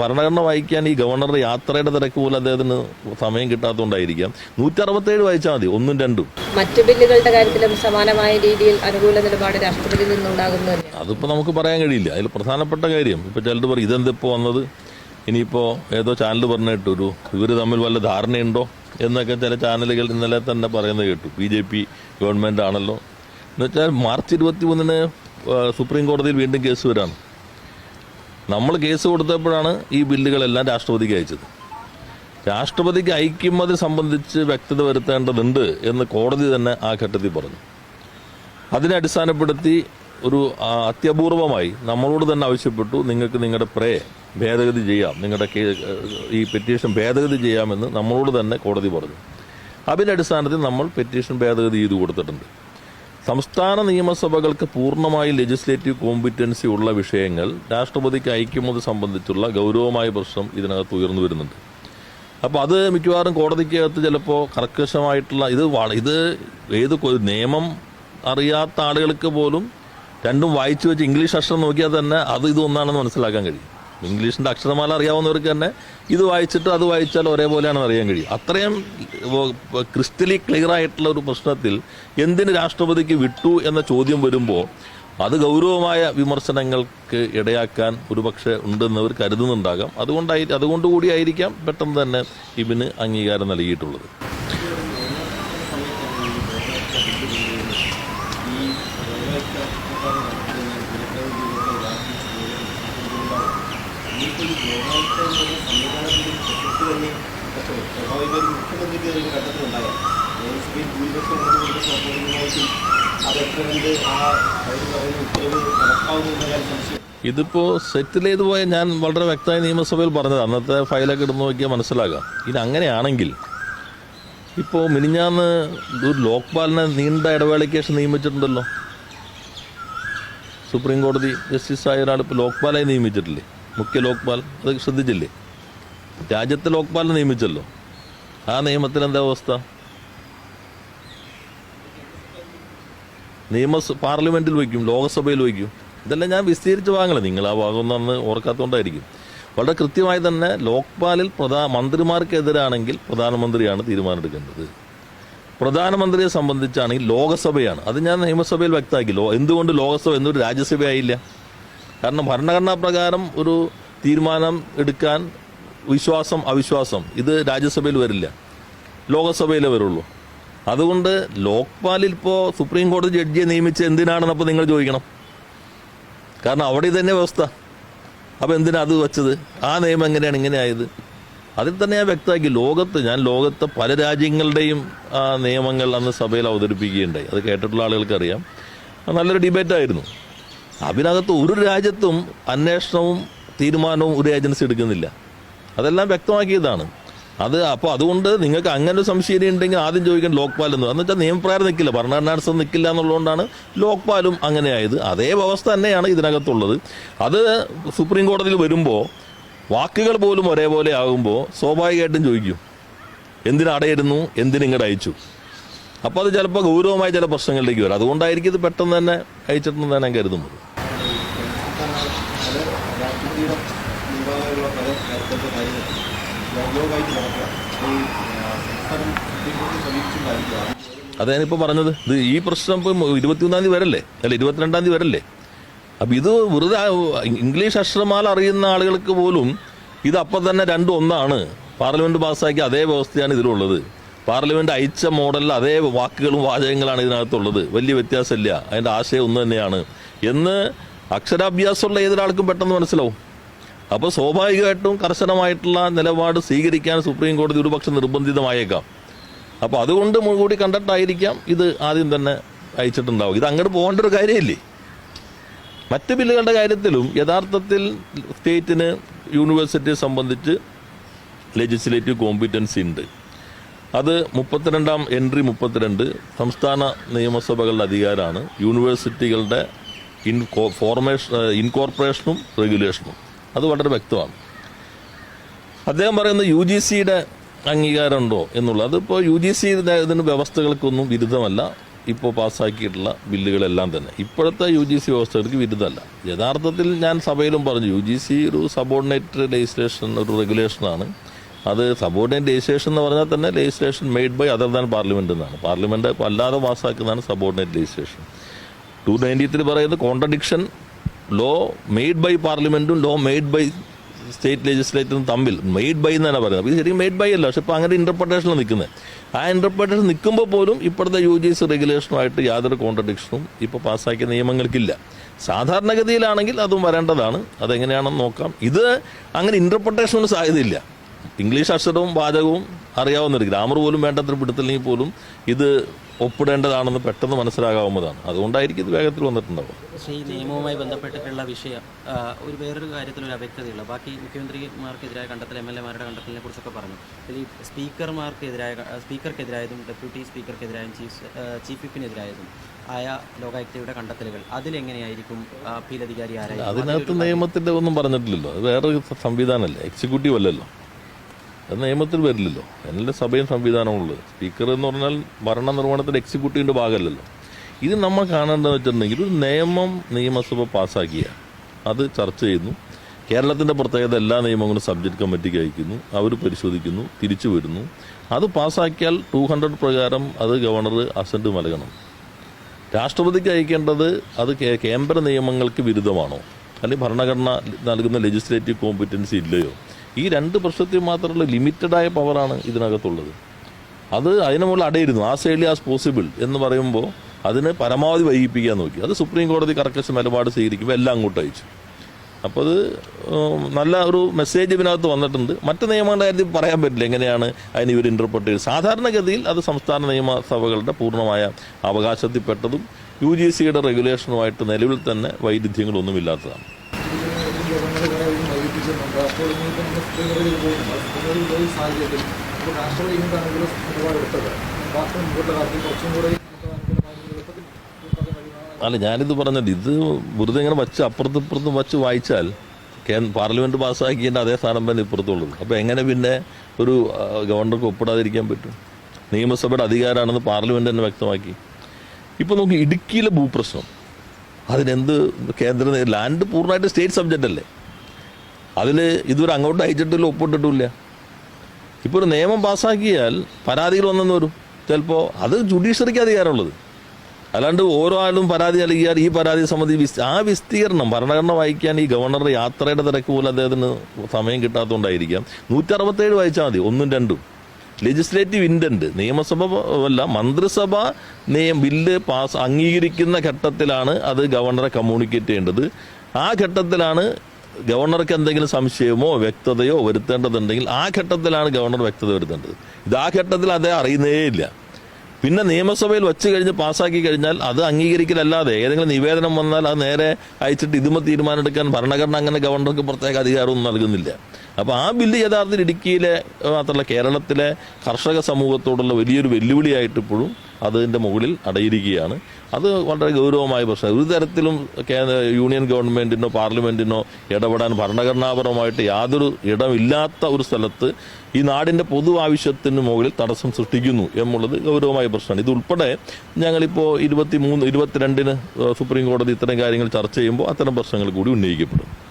ഭരണഘടന വായിക്കാൻ ഈ ഗവർണറുടെ യാത്രയുടെ തിരക്ക് പോലും അദ്ദേഹത്തിന് സമയം കിട്ടാത്തതുകൊണ്ടായിരിക്കാം. നൂറ്റി അറുപത്തേഴ് വായിച്ചാൽ മതി ഒന്നും രണ്ടും. മറ്റു ബില്ലുകളുടെ കാര്യത്തിലും സമാനമായ രീതിയിൽ അനുകൂല നിലപാട് രാഷ്ട്രപതി നിന്നുണ്ടാകുന്നു അതിപ്പോ അതിപ്പോൾ നമുക്ക് പറയാൻ കഴിയില്ല. അതിൽ പ്രധാനപ്പെട്ട കാര്യം ഇപ്പോൾ ചിലർ പറയും ഇതെന്തിപ്പോൾ വന്നത്? ഇനിയിപ്പോൾ ഏതോ ചാനൽ പറഞ്ഞിട്ട് ഒരു ഇവർ തമ്മിൽ വല്ല ധാരണയുണ്ടോ? എന്നൊക്കെ ചില ചാനലുകൾ ഇന്നലെ തന്നെ പറയുന്നത് കേട്ടു. ബി ജെ പി ഗവൺമെന്റ് ആണല്ലോ. എന്നുവെച്ചാൽ മാർച്ച് ഇരുപത്തി മൂന്നിന് സുപ്രീം കോടതിയിൽ വീണ്ടും കേസ് വരാണ്. നമ്മൾ കേസ് കൊടുത്തപ്പോഴാണ് ഈ ബില്ലുകളെല്ലാം രാഷ്ട്രപതിക്ക് അയച്ചത്. രാഷ്ട്രപതിക്ക് അയക്കുന്നത് സംബന്ധിച്ച് വ്യക്തത വരുത്തേണ്ടതുണ്ട് എന്ന് കോടതി തന്നെ ആ ഘട്ടത്തിൽ പറഞ്ഞു. അതിനെ അടിസ്ഥാനപ്പെടുത്തി ഒരു അത്യപൂർവമായി നമ്മളോട് തന്നെ ആവശ്യപ്പെട്ടു നിങ്ങൾക്ക് നിങ്ങളുടെ പ്രേ ഭേദഗതി ചെയ്യാം നിങ്ങളുടെ ഈ പെറ്റീഷൻ ഭേദഗതി ചെയ്യാമെന്ന് നമ്മളോട് തന്നെ കോടതി പറഞ്ഞു. അതിന്റെ അടിസ്ഥാനത്തിൽ നമ്മൾ പെറ്റീഷൻ ഭേദഗതി ചെയ്ത് കൊടുത്തിട്ടുണ്ട്. സംസ്ഥാന നിയമസഭകൾക്ക് പൂർണമായി ലെജിസ്ലേറ്റീവ് കോമ്പിറ്റൻസി ഉള്ള വിഷയങ്ങൾ രാഷ്ട്രപതിക്ക് അയക്കുന്നത് സംബന്ധിച്ചുള്ള ഗൗരവമായ പ്രശ്നം ഇതിനകത്ത് ഉയർന്നു വരുന്നുണ്ട്. അപ്പോൾ അത് മിക്കവാറും കോടതിക്കകത്ത് ചിലപ്പോൾ കർക്കശമായിട്ടുള്ള ഇത് ഇത് ഏത് നിയമം അറിയാത്ത ആളുകൾക്ക് പോലും രണ്ടും വായിച്ചു വെച്ച് ഇംഗ്ലീഷ് അക്ഷരം നോക്കിയാൽ തന്നെ അത് ഇതൊന്നാണെന്ന് മനസ്സിലാക്കാൻ കഴിയും. ഇംഗ്ലീഷിന്റെ അക്ഷരമാല അറിയാവുന്നവർക്ക് തന്നെ ഇത് വായിച്ചിട്ട് അത് വായിച്ചാൽ ഒരേപോലെയാണെന്ന് അറിയാൻ കഴിയും. അത്രയും ക്രിസ്റ്റലി ക്ലിയർ ആയിട്ടുള്ള ഒരു പ്രശ്നത്തിൽ എന്തിന് രാഷ്ട്രപതിക്ക് വിട്ടു എന്ന ചോദ്യം വരുമ്പോൾ അത് ഗൗരവമായ വിമർശനങ്ങൾക്ക് ഇടയാക്കാൻ ഒരുപക്ഷെ ഉണ്ടെന്നവർ കരുതുന്നുണ്ടാകാം. അതുകൊണ്ടായി അതുകൊണ്ടുകൂടി ആയിരിക്കാം പെട്ടെന്ന് തന്നെ ഇതിന് അംഗീകാരം നൽകിയിട്ടുള്ളത്. ഇതിപ്പോ സെറ്റിൽ ചെയ്തു പോയ ഞാൻ വളരെ വ്യക്തമായി നിയമസഭയിൽ പറഞ്ഞത്. അന്നത്തെ ഫയലൊക്കെ ഇടുന്നു നോക്കിയാൽ മനസ്സിലാകാം. ഇത് അങ്ങനെയാണെങ്കിൽ ഇപ്പോൾ മിനിഞ്ഞാന്ന് ഒരു ലോക്പാലിനെ നീണ്ട ഇടവേളയ്ക്ക് ശേഷം നിയമിച്ചിട്ടുണ്ടല്ലോ. സുപ്രീം കോടതി ജസ്റ്റിസ് ഒരാൾ ഇപ്പോൾ ലോക്പാലായി നിയമിച്ചിട്ടില്ലേ? മുഖ്യ ലോക്പാൽ അത് ശ്രദ്ധിച്ചില്ലേ? രാജ്യത്തെ ലോക്പാലിനെ നിയമിച്ചല്ലോ. ആ നിയമത്തിൽ എന്താ അവസ്ഥ നിയമസ പാർലമെന്റിൽ വയ്ക്കും ലോകസഭയിൽ വയ്ക്കും. ഇതെല്ലാം ഞാൻ വിസ്തീരിച്ച് വാങ്ങല. നിങ്ങൾ ആ ഭാഗമൊന്നും അന്ന് ഓർക്കാത്തതുകൊണ്ടായിരിക്കും വളരെ കൃത്യമായി തന്നെ ലോക്പാലിൽ പ്രധാ മന്ത്രിമാർക്കെതിരാണെങ്കിൽ പ്രധാനമന്ത്രിയാണ് തീരുമാനമെടുക്കേണ്ടത്. പ്രധാനമന്ത്രിയെ സംബന്ധിച്ചാണെങ്കിൽ ലോകസഭയാണ്. അത് ഞാൻ നിയമസഭയിൽ വ്യക്തമാക്കി. ലോ എന്തുകൊണ്ട് ലോകസഭ എന്നൊരു രാജ്യസഭയായില്ല? കാരണം ഭരണഘടനാ പ്രകാരം ഒരു തീരുമാനം എടുക്കാൻ വിശ്വാസം അവിശ്വാസം ഇത് രാജ്യസഭയിൽ വരില്ല. ലോകസഭയിലേ വരുള്ളൂ. അതുകൊണ്ട് ലോക്പാലിൽ ഇപ്പോൾ സുപ്രീം കോടതി ജഡ്ജിയെ നിയമിച്ച് എന്തിനാണെന്നപ്പോൾ നിങ്ങൾ ചോദിക്കണം. കാരണം അവിടെ ഇതന്നെ വ്യവസ്ഥ. അപ്പോൾ എന്തിനാ അത് വെച്ചത്? ആ നിയമം എങ്ങനെയാണ് ഇങ്ങനെ ആയത്? അതിൽ തന്നെ ഞാൻ വ്യക്തമാക്കി ലോകത്ത് ഞാൻ ലോകത്തെ പല രാജ്യങ്ങളുടെയും നിയമങ്ങൾ അന്ന് സഭയിൽ അവതരിപ്പിക്കുകയുണ്ടായി. അത് കേട്ടിട്ടുള്ള ആളുകൾക്കറിയാം. നല്ലൊരു ഡിബേറ്റായിരുന്നു. അതിനകത്ത് ഒരു രാജ്യത്തും അന്വേഷണവും തീരുമാനവും ഒരു ഏജൻസി എടുക്കുന്നില്ല. അതെല്ലാം വ്യക്തമാക്കിയതാണ്. അത് അപ്പോൾ അതുകൊണ്ട് നിങ്ങൾക്ക് അങ്ങനെ ഒരു സംശയം ഉണ്ടെങ്കിൽ ആദ്യം ചോദിക്കാൻ ലോക്പാൽ എന്ന്. എന്ന് വെച്ചാൽ നിയമപ്രകാരം നിൽക്കില്ല. ഭരണഘടനാനുസൃതം നിൽക്കില്ല എന്നുള്ളതുകൊണ്ടാണ് ലോക്പാലും അങ്ങനെ ആയത്. അതേ വ്യവസ്ഥ തന്നെയാണ് ഇതിനകത്തുള്ളത്. അത് സുപ്രീം കോടതിയിൽ വരുമ്പോൾ വാക്കുകൾ പോലും ഒരേപോലെ ആകുമ്പോൾ സ്വാഭാവികമായിട്ടും ചോദിക്കും. എന്തിനടയിരുന്നു എന്തിനിങ്ങോട്ട് അയച്ചു? അപ്പോൾ അത് ചിലപ്പോൾ ഗൗരവമായ ചില പ്രശ്നങ്ങളിലേക്ക് വരും. അതുകൊണ്ടായിരിക്കും ഇത് പെട്ടെന്ന് തന്നെ അയച്ചിട്ടുണ്ടെന്ന് തന്നെ കരുതുന്നത്. രാഷ്ട്രപതിയുടെ മുൻപാകെയുള്ള പല കാര്യത്തിന്റെ കാര്യങ്ങൾ ലോകമായിട്ട് നടക്കുക. ഈ ആ, സംസ്ഥാനം സുപ്രീം കോടതി സമീപിച്ചിട്ടുണ്ടായിരിക്കും അത് ഞാനിപ്പോൾ പറഞ്ഞത് ഇത് ഈ പ്രശ്നം ഇപ്പം ഇരുപത്തിയൊന്നാം തീയതി വരല്ലേ? അല്ല ഇരുപത്തിരണ്ടാം തീയതി വരല്ലേ? അപ്പം ഇത് വെറുതെ ഇംഗ്ലീഷ് അക്ഷരമാല അറിയുന്ന ആളുകൾക്ക് പോലും ഇത് അപ്പം തന്നെ രണ്ടും ഒന്നാണ്. പാർലമെന്റ് പാസ്സാക്കിയ അതേ വ്യവസ്ഥയാണ് ഇതിലുള്ളത്. പാർലമെന്റ് അയച്ച മോഡലിൽ അതേ വാക്കുകളും വാചകങ്ങളാണ് ഇതിനകത്തുള്ളത്. വലിയ വ്യത്യാസമില്ല. അതിന്റെ ആശയം ഒന്ന് തന്നെയാണ്. എന്ന് അക്ഷരാഭ്യാസമുള്ള ഏതൊരാൾക്കും പെട്ടെന്ന് മനസ്സിലാവും. അപ്പോൾ സ്വാഭാവികമായിട്ടും കർശനമായിട്ടുള്ള നിലപാട് സ്വീകരിക്കാൻ സുപ്രീം കോടതി ഒരുപക്ഷെ നിർബന്ധിതമായേക്കാം. അപ്പോൾ അതുകൊണ്ട് കൂടി കണ്ടിട്ടായിരിക്കാം ഇത് ആദ്യം തന്നെ അയച്ചിട്ടുണ്ടാവും ഇത് അങ്ങോട്ട് പോകേണ്ട ഒരു കാര്യമില്ലേ? മറ്റ് ബില്ലുകളുടെ കാര്യത്തിലും യഥാർത്ഥത്തിൽ സ്റ്റേറ്റിന് യൂണിവേഴ്സിറ്റിയെ സംബന്ധിച്ച് ലെജിസ്ലേറ്റീവ് കോമ്പിറ്റൻസി ഉണ്ട്. അത് മുപ്പത്തിരണ്ടാം എൻട്രി മുപ്പത്തിരണ്ട് സംസ്ഥാന നിയമസഭകളുടെ അധികാരമാണ്. യൂണിവേഴ്സിറ്റികളുടെ ഇൻ ഫോർമേഷൻ ഇൻകോർപ്പറേഷനും റെഗുലേഷനും. അത് വളരെ വ്യക്തമാണ്. അദ്ദേഹം പറയുന്നത് യു ജി സിയുടെ അംഗീകാരമുണ്ടോ എന്നുള്ളത് അതിപ്പോൾ യു ജി സി ഇതിന് വ്യവസ്ഥകൾക്കൊന്നും വിരുദ്ധമല്ല. ഇപ്പോൾ പാസ്സാക്കിയിട്ടുള്ള ബില്ലുകളെല്ലാം തന്നെ. ഇപ്പോഴത്തെ യു ജി സി വ്യവസ്ഥകൾക്ക് വിരുദ്ധമല്ല. യഥാർത്ഥത്തിൽ ഞാൻ സഭയിലും പറഞ്ഞു യു ജി സി ഒരു സബോർഡിനേറ്റ് ലെജിസ്ലേഷൻ ഒരു റെഗുലേഷനാണ് അത് സബോർഡിനേറ്റ് ലെജിസ്ലേഷൻ എന്ന് പറഞ്ഞാൽ തന്നെ legislation made by other than parliament എന്നാണ്. പാർലമെന്റ് അല്ലാതെ പാസ്സാക്കുന്നതാണ് subordinate legislation two ninety three പറയുന്നത് കോൺട്രഡിക്ഷൻ ലോ മെയ്ഡ് ബൈ പാർലമെന്റും ലോ മെയ്ഡ് ബൈ സ്റ്റേറ്റ് ലെജിസ്ലേറ്ററും തമ്മിൽ മെയ്ഡ് ബൈ എന്നാണ് പറയുന്നത്. അപ്പോൾ ഇത് ശരിക്കും മെയ്ഡ് ബൈ അല്ല പക്ഷെ ഇപ്പോൾ അങ്ങനെ ഇന്റർപ്രിട്ടേഷനിൽ നിൽക്കുന്നത് ആ ഇന്റർപ്രട്ടേഷൻ നിൽക്കുമ്പോൾ പോലും ഇപ്പോഴത്തെ യു ജി സി റെഗുലേഷനുമായിട്ട് യാതൊരു കോൺട്രഡിക്ഷനും ഇപ്പോൾ പാസ്സാക്കിയ നിയമങ്ങൾക്കില്ല. സാധാരണഗതിയിലാണെങ്കിൽ അതും വരേണ്ടതാണ്. അതെങ്ങനെയാണെന്ന് നോക്കാം. ഇത് അങ്ങനെ ഇന്റർപ്രട്ടേഷനൊന്നും സാധ്യതയില്ല. ഇംഗ്ലീഷ് അക്ഷരവും വാചകവും അറിയാവുന്നൊരു ഗ്രാമർ പോലും വേണ്ടത്ര പിടുത്തില്ലെങ്കിൽ പോലും ഇത് ഒപ്പിടേണ്ടതാണെന്ന് പെട്ടെന്ന് മനസ്സിലാകാവുന്നതാണ്. അതുകൊണ്ടായിരിക്കും ഇത് വേഗത്തിൽ വന്നിട്ടുണ്ടാവും പക്ഷേ ഈ നിയമവുമായി ബന്ധപ്പെട്ടിട്ടുള്ള വിഷയം ഒരു വേറൊരു കാര്യത്തിൽ ഒരു അവ്യക്തതയുള്ള ബാക്കി മുഖ്യമന്ത്രിമാർക്കെതിരായ കണ്ടെത്തൽ എം എൽ എമാരുടെ കണ്ടെത്തലിനെ കുറിച്ചൊക്കെ പറഞ്ഞു. ഇതിൽ സ്പീക്കർമാർക്കെതിരായ സ്പീക്കർക്കെതിരായതും ഡെപ്യൂട്ടി സ്പീക്കർക്കെതിരായും ചീഫ് ചീഫ് വിപ്പിനെതിരായതും ആയ ലോകായുക്തയുടെ കണ്ടെത്തലുകൾ അതിലെങ്ങനെയായിരിക്കും അപ്പീൽ അധികാരി ആരായി അതിനകത്ത് നിയമത്തിന്റെ ഒന്നും പറഞ്ഞിട്ടില്ലല്ലോ. അത് വേറൊരു സംവിധാനമല്ലേ? എക്സിക്യൂട്ടീവ് അല്ലല്ലോ. അത് നിയമത്തിൽ വരില്ലല്ലോ. എല്ലാ സഭയും സംവിധാനമുള്ളത് സ്പീക്കർ എന്ന് പറഞ്ഞാൽ ഭരണ നിർവഹണത്തിന്റെ എക്സിക്യൂട്ടീവിന്റെ ഭാഗമല്ലല്ലോ. ഇത് നമ്മൾ കാണേണ്ടതെന്ന് വെച്ചിട്ടുണ്ടെങ്കിൽ ഒരു നിയമം നിയമസഭ പാസ്സാക്കിയ അത് ചർച്ച ചെയ്യുന്നു. കേരളത്തിന്റെ പ്രത്യേകത എല്ലാ നിയമങ്ങളും സബ്ജക്ട് കമ്മിറ്റിക്ക് അയക്കുന്നു. അവർ പരിശോധിക്കുന്നു തിരിച്ചു വരുന്നു. അത് പാസ്സാക്കിയാൽ ടു ഹൺഡ്രഡ് പ്രകാരം അത് ഗവർണർ അസന്റ് നൽകണം. രാഷ്ട്രപതിക്ക് അയക്കേണ്ടത് അത് കേന്ദ്ര നിയമങ്ങൾക്ക് വിരുദ്ധമാണോ? അല്ലെങ്കിൽ ഭരണഘടന നൽകുന്ന ലെജിസ്ലേറ്റീവ് കോമ്പറ്റൻസി ഇല്ലയോ? ഈ രണ്ട് പ്രശ്നത്തിൽ മാത്രമുള്ള ലിമിറ്റഡായ പവറാണ് ഇതിനകത്തുള്ളത്. അത് അതിനു മുകളിൽ അടയിരുന്നു. ആ ഏർലി ആസ് പോസിബിൾ എന്ന് പറയുമ്പോൾ അതിന് പരമാവധി വൈകിപ്പിക്കാൻ നോക്കി. അത് സുപ്രീം കോടതി കർക്കശ നിലപാട് സ്വീകരിക്കുമ്പോൾ എല്ലാം അങ്ങോട്ട് അയച്ചു. അപ്പോൾ അത് നല്ല ഒരു മെസ്സേജ് ഇതിനകത്ത് വന്നിട്ടുണ്ട്. മറ്റ് നിയമങ്ങളുടെ കാര്യത്തിൽ പറയാൻ പറ്റില്ല എങ്ങനെയാണ് അതിന് ഇവർ ഇന്റർപ്രറ്റ് ചെയ്ത് സാധാരണഗതിയിൽ അത് സംസ്ഥാന നിയമസഭകളുടെ പൂർണമായ അവകാശത്തിൽപ്പെട്ടതും യു ജി സിയുടെ റെഗുലേഷനുമായിട്ട് നിലവിൽ തന്നെ വൈരുദ്ധ്യങ്ങളൊന്നുമില്ലാത്തതാണ്. രാഷ്ട്രപതി അപ്പോൾ ഇനിയിപ്പോൾ നമ്മൾ സ്ത്രീകളിൽ പോകുന്നുണ്ട്. കോടതി പോയി സാഹചര്യത്തിൽ ഇപ്പോൾ രാഷ്ട്രപതി ഇങ്ങനത്തെ നിലപാട് എടുത്തത്. ബാക്കി മുമ്പോട്ട് കാര്യത്തിൽ കുറച്ചും കൂടെ അല്ല ഞാനിത് പറഞ്ഞത് ഇത് വെറുതെ ഇങ്ങനെ വച്ച് അപ്പുറത്തും ഇപ്പുറത്തും വച്ച് വായിച്ചാൽ കേ- പാർലമെന്റ് പാസ്സാക്കിയതിന്റെ അതേ സ്ഥാനം തന്നെ ഇപ്പുറത്തുള്ളത് അപ്പോൾ എങ്ങനെ പിന്നെ ഒരു ഗവർണർക്ക് ഒപ്പിടാതിരിക്കാൻ പറ്റും? നിയമസഭയുടെ അധികാരമാണെന്ന് പാർലമെന്റ് തന്നെ വ്യക്തമാക്കി. ഇപ്പോൾ നോക്കി ഇടുക്കിയിലെ ഭൂപ്രശ്നം. അതിനെന്ത് കേന്ദ്ര ലാൻഡ് പൂർണമായിട്ട് സ്റ്റേറ്റ് സബ്ജക്റ്റ് അല്ലേ? അതിൽ ഇതുവരെ അങ്ങോട്ട് അയച്ചിട്ടില്ല ഒപ്പിട്ടിട്ടില്ല. ഇപ്പോൾ ഒരു നിയമം പാസ്സാക്കിയാൽ പരാതികൾ വന്നെന്ന് വരും. ചിലപ്പോൾ അത് ജുഡീഷ്യറിക്ക് അധികാരമുള്ളത്. അല്ലാണ്ട് ഓരോ ആളും പരാതി നൽകിയാൽ ഈ പരാതി സംബന്ധിച്ച് വിസ് ആ വിസ്തീർണം ഭരണഘടന വായിക്കാൻ ഈ ഗവർണറുടെ യാത്രയുടെ തിരക്ക് പോലും അദ്ദേഹത്തിന് സമയം കിട്ടാത്തതുകൊണ്ടായിരിക്കാം. നൂറ്റി അറുപത്തേഴ് വായിച്ചാൽ മതി ഒന്നും രണ്ടും. ലെജിസ്ലേറ്റീവ് ഇന്റന്റ് നിയമസഭ അല്ല മന്ത്രിസഭ നിയം ബില്ല് പാസ് അംഗീകരിക്കുന്ന ഘട്ടത്തിലാണ് അത് ഗവർണറെ കമ്മ്യൂണിക്കേറ്റ് ചെയ്യേണ്ടത്. ആ ഘട്ടത്തിലാണ് ഗവർണർക്ക് എന്തെങ്കിലും സംശയമോ വ്യക്തതയോ വരുത്തേണ്ടതുണ്ടെങ്കിൽ ആ ഘട്ടത്തിലാണ് ഗവർണർ വ്യക്തത വരുത്തേണ്ടത്. ഇത് ആ ഘട്ടത്തിൽ അദ്ദേഹം അറിയുന്നേ ഇല്ല. പിന്നെ നിയമസഭയിൽ വച്ച് കഴിഞ്ഞ് പാസ്സാക്കി കഴിഞ്ഞാൽ അത് അംഗീകരിക്കലല്ലാതെ ഏതെങ്കിലും നിവേദനം വന്നാൽ അത് നേരെ അയച്ചിട്ട് ഇതുമ തീരുമാനമെടുക്കാൻ ഭരണഘടന അങ്ങനെ ഗവർണർക്ക് പ്രത്യേക അധികാരമൊന്നും നൽകുന്നില്ല. അപ്പോൾ ആ ബില്ല് യഥാർത്ഥത്തിൽ ഇടുക്കിയിലെ മാത്രമല്ല കേരളത്തിലെ കർഷക സമൂഹത്തോടുള്ള വലിയൊരു വെല്ലുവിളിയായിട്ട് ഇപ്പോഴും അതിന്റെ മുകളിൽ അടയിരിക്കുകയാണ്. അത് വളരെ ഗൗരവമായ പ്രശ്നം. ഒരു തരത്തിലും യൂണിയൻ ഗവൺമെന്റിനോ പാർലമെന്റിനോ ഇടപെടാൻ ഭരണഘടനാപരമായിട്ട് യാതൊരു ഇടമില്ലാത്ത ഒരു സ്ഥലത്ത് ഈ നാടിന്റെ പൊതു ആവശ്യത്തിന് മുകളിൽ തടസ്സം സൃഷ്ടിക്കുന്നു എന്നുള്ളത് ഗൗരവമായ പ്രശ്നമാണ്. ഇതുൾപ്പെടെ ഞങ്ങളിപ്പോൾ ഇരുപത്തി മൂന്ന് ഇരുപത്തിരണ്ടിന് സുപ്രീം കോടതി ഇത്തരം കാര്യങ്ങൾ ചർച്ച ചെയ്യുമ്പോൾ അത്തരം പ്രശ്നങ്ങൾ കൂടി ഉന്നയിക്കപ്പെടും.